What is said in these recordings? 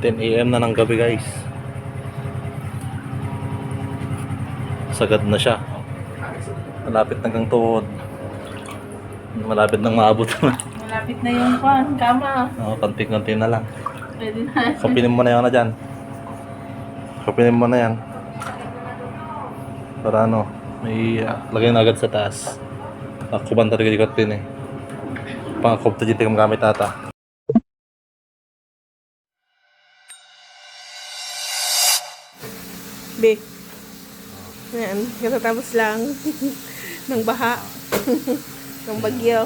10 a.m. na ng gabi guys. Sagad na siya. Malapit hanggang tuhod. Malapit nang maabot na. Malapit na yung kwan, kama. Oo, konti-konti na lang. Pwede na. Kapinin mo na yan na dyan. Kapinin mo na yan. Para ano, may uh, lagay na agad sa taas. Akuban talaga di kapin eh. Pangakop ta dito kang gamit ata. B. Yan, katatapos lang ng baha. ng bagyo.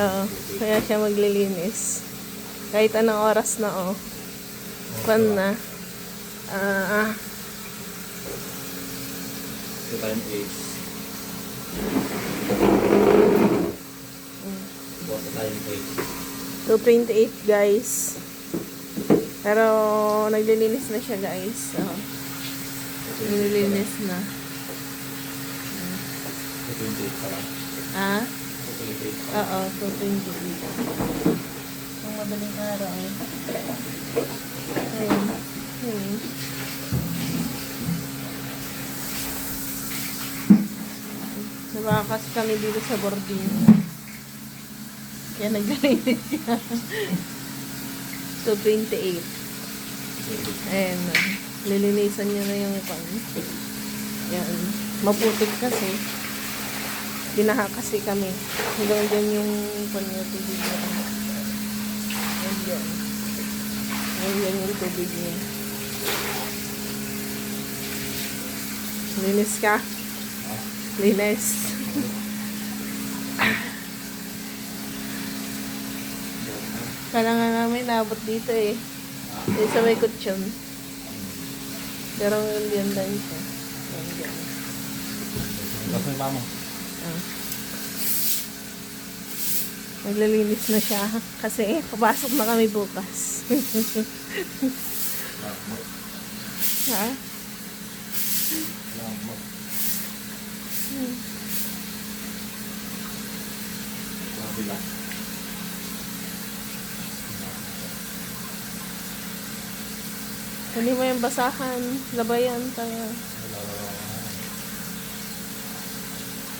Oo, kaya siya maglilinis. Kahit anong oras na, oh. Kwan na. Ah, Ito time 8. Buwan sa time 228 guys. Pero naglilinis na siya guys. Oh. Naglilinis na. 8. 28 pa lang. Ah? 28 pa. Oo, 228. Ang madaling araw. Ayun. Ayun. Nabakas kami dito sa boarding. Kaya naglilinis siya. 228. Ayan. oh. Lilinisan niya na yung pan. Yan. Maputik kasi. Binaha kasi kami. Hanggang dyan yung pan niya tubig niya. Yan dyan. Yan dyan yung tubig niya. Linis ka? Linis. Kala nga namin naabot dito eh. Dito sa may kutsyon. Pero yan lang siya. Yan dyan. Tapos may mamo. Ah. Naglilinis na siya kasi papasok na kami bukas. ha? Kabila. Hindi mo yung basahan, labayan tayo.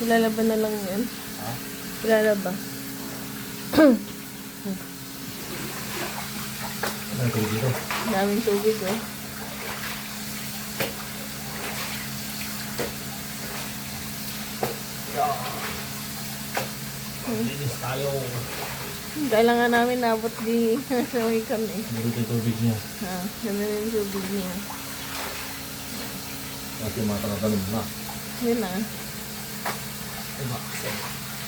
Ilalaban na lang yan. Ha? Ilalaba. Ano yung dito? Daming tubig oh. Linis tayo. Kailangan namin nabot di Sawi kami. Meron yung tubig niya. Ha, ganun yung tubig niya. Kasi mga tanong na. Yun ah.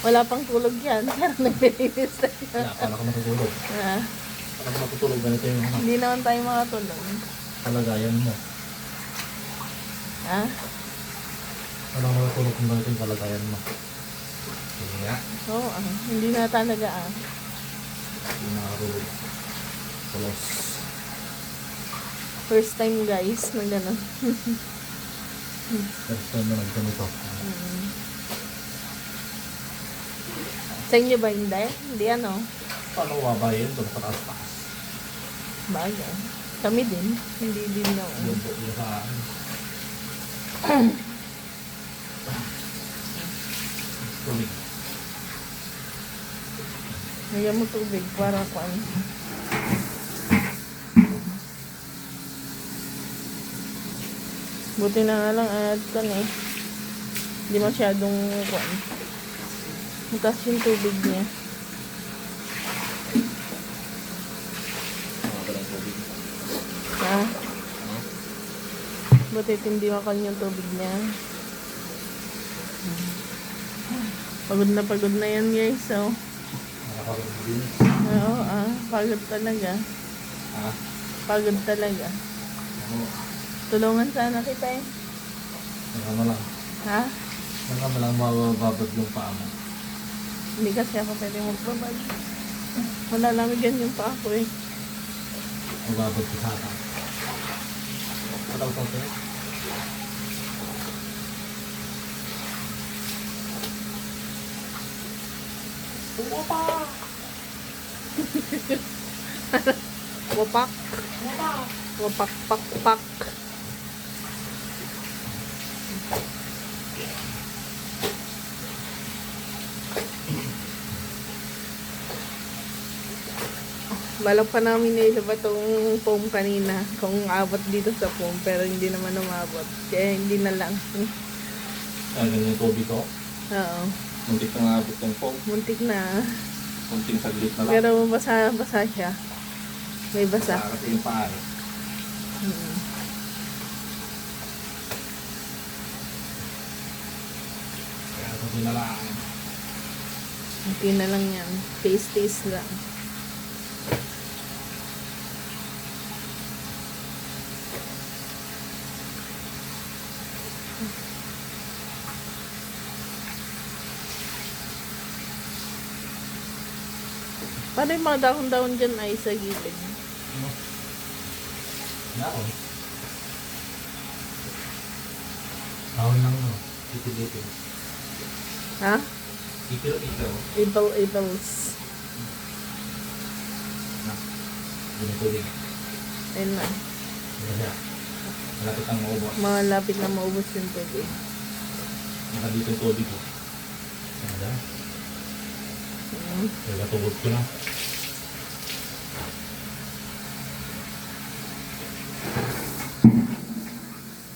Wala pang tulog yan. Pero naglilinis na siya. Kaya akala ko matutulog. Ha? Akala ko matutulog. Ganito yung ano, Hindi naman tayo makatulog. kalagayan mo. Ha? Akala ko matutulog kung ganito yung kalagayan mo. Sige nga. Oo ah. Hindi na talaga ah. Nakarulog. Tulos. First time guys na gano'n. First time na nagganito. Mm. Sa inyo ba hindi? Hindi ano? Paano wabayin? Doon sa taas-taas. Bagay. Kami din. Hindi din na. Yung sa tubig. Nagyan mo tubig para kwan. Buti na nga lang ad kan eh. Hindi masyadong kwan. Butas yung tubig niya. Ha? Buti hindi makal yung tubig niya. Pagod na pagod na yan guys. So, Nakakarulog din. oo ah. Pagod talaga. Ha? Pagod talaga. Ano? Tulungan sana kita eh. Ano lang. Ha? Ano mo lang mababad yung paa mo. Hindi kasi ako pwede magbabad. Malalamig yan yung paa ko eh. Mababad ko sa akin. Ano ko ito? Uwa pa! Wapak. Wapak, pak, pak. Balak pa namin na ilaba tong foam kanina kung abot dito sa foam pero hindi naman umabot. Kaya hindi na lang. Ang ganyan yung tubig ko. Oo. Muntik na abot ng foam. Muntik na. Munting saglit na lang. Pero basa, basa siya. May basa. Para sa yung pare. Mm. Kaya sabi na lang. Hindi na lang yan. Taste-taste lang. Paano yung mga dahon-dahon dyan ay sa gilid? Naon. Naon lang no. Dito-dito. Ha? Ipil-ipil. Evil, evils. Na. Ganyan tubig. Ayun na. Ano? Malapit ang maubos. Malapit na maubos yung tubig. Naka dito yung tubig ko. Ano ba? Mm. Kaya tugod ko na.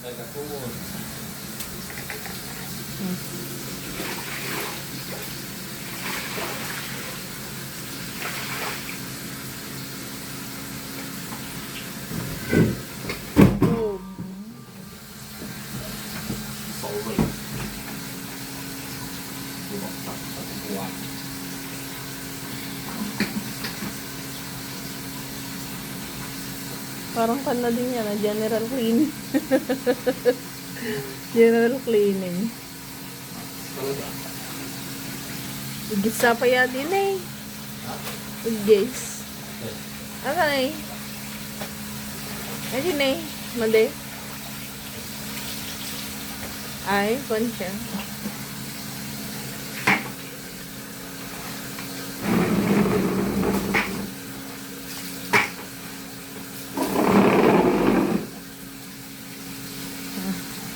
Kaya tugod. Oh. Parang pan na din yan, ah, general cleaning. general cleaning. Igisa pa yan din eh. Igis. Na eh. Ayun eh. Mali. Ay, kon siya.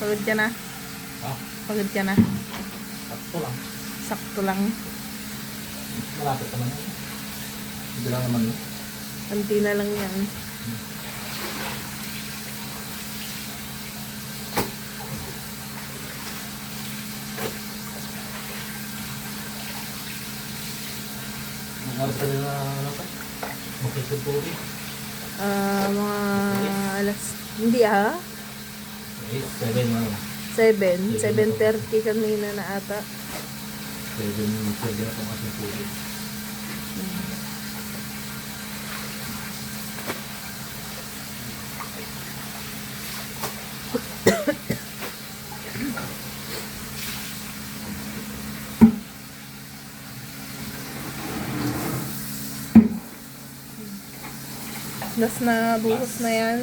Ah, Pagod ka na. Ha? Pagod ka na. Sakto lang. Sakto lang. Malapit naman. Hindi lang naman. no? Kanti na lang yan. Ang oras pa nila ano pa? Makikipuri. Ah, mga alas... Hindi ah. 8, 7 na. 7. 7.30 kanina na ata. 7, 7 na pang ating puri. Last na buhos na yan.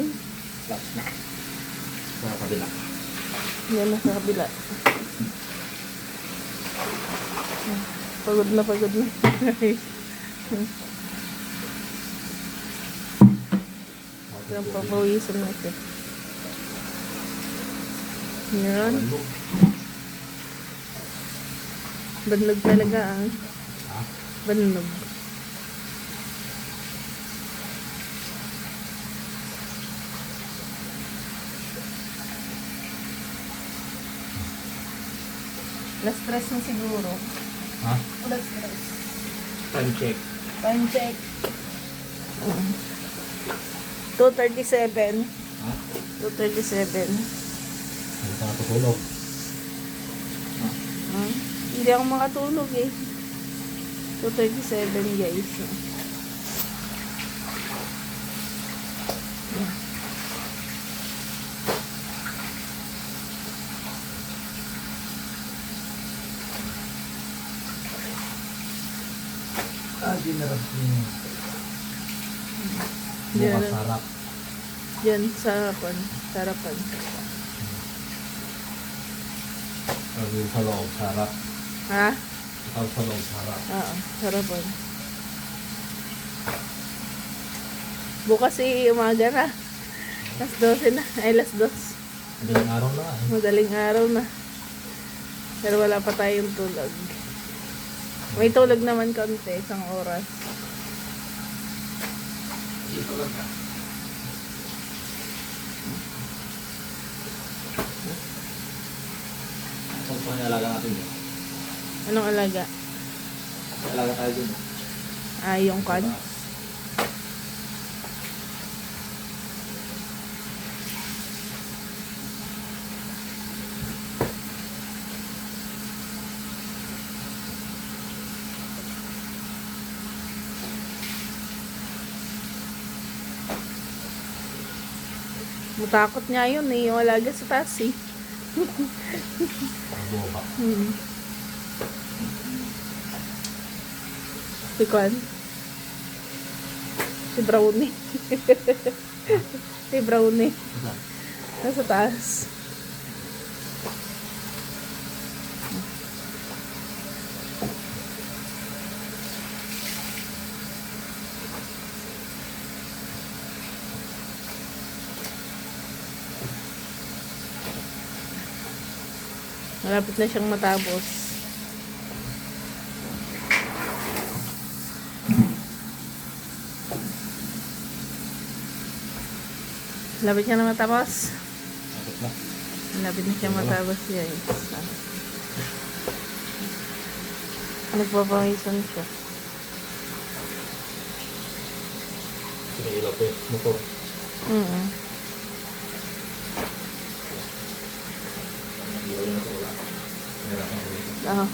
Last na. Kabila. Yan na sa kabila. Pagod na pagod na. Yan papawisan natin. Yan. Banlog talaga ah. Banlog. Last stress na siguro. Ha? Last stress. Time check. Time check. 2.37. Ha? 2.37. Hindi ka natutulog. Hmm? Hindi ako makatulog eh. 2.37 guys. Ah, di na rin. Di na- Bukas sarap. Yan, sarapan. Sarapan. Sabi sa loob, sarap. Ha? Ikaw sa loob, sarap. Oo, sarapan. Bukas si umaga na. Las 12 na. Ay, las 2. Madaling araw na eh. Madaling araw na. Pero wala pa tayong tulog. May tulog naman konti, isang oras. Saan pa alaga natin yun? Anong alaga? Alaga tayo dun. Ah, yung kan? Matakot nga yun eh, yung alaga sa taas eh. Hmm. Si Kwan? Si Brownie. si Brownie. Nasa taas. Malapit na siyang matapos. Malapit siya na matapos. Sakit na. Malapit na siya matapos guys. Nagpapangisan siya. Po eh. Motor. Mm Ilaw yun ito wala. Dito. Ah.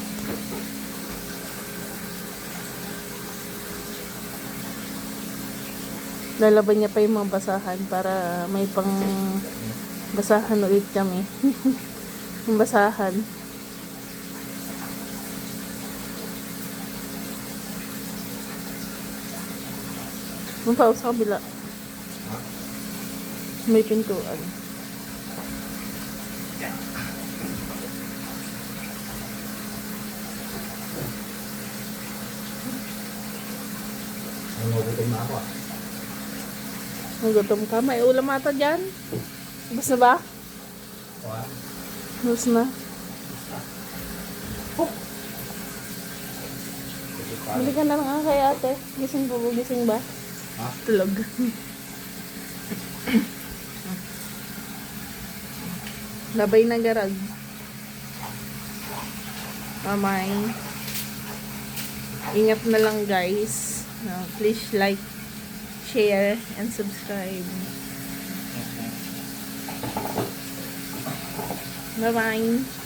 Lalaban niya pa yung mga basahan para may pang basahan ulit kami. yung basahan. Pa sa kabila. May pintuan. Ang nagutom na ako ah. Nagutom ka. May ulam ata dyan. Ubus na ba? Kuha. Ubus na. Bili ka na lang kay ate. Gising po, gising ba? Ha? Tulog. Labay na garag. Mamay. Ingat na lang guys. No, please like, share, and subscribe. Bye-bye.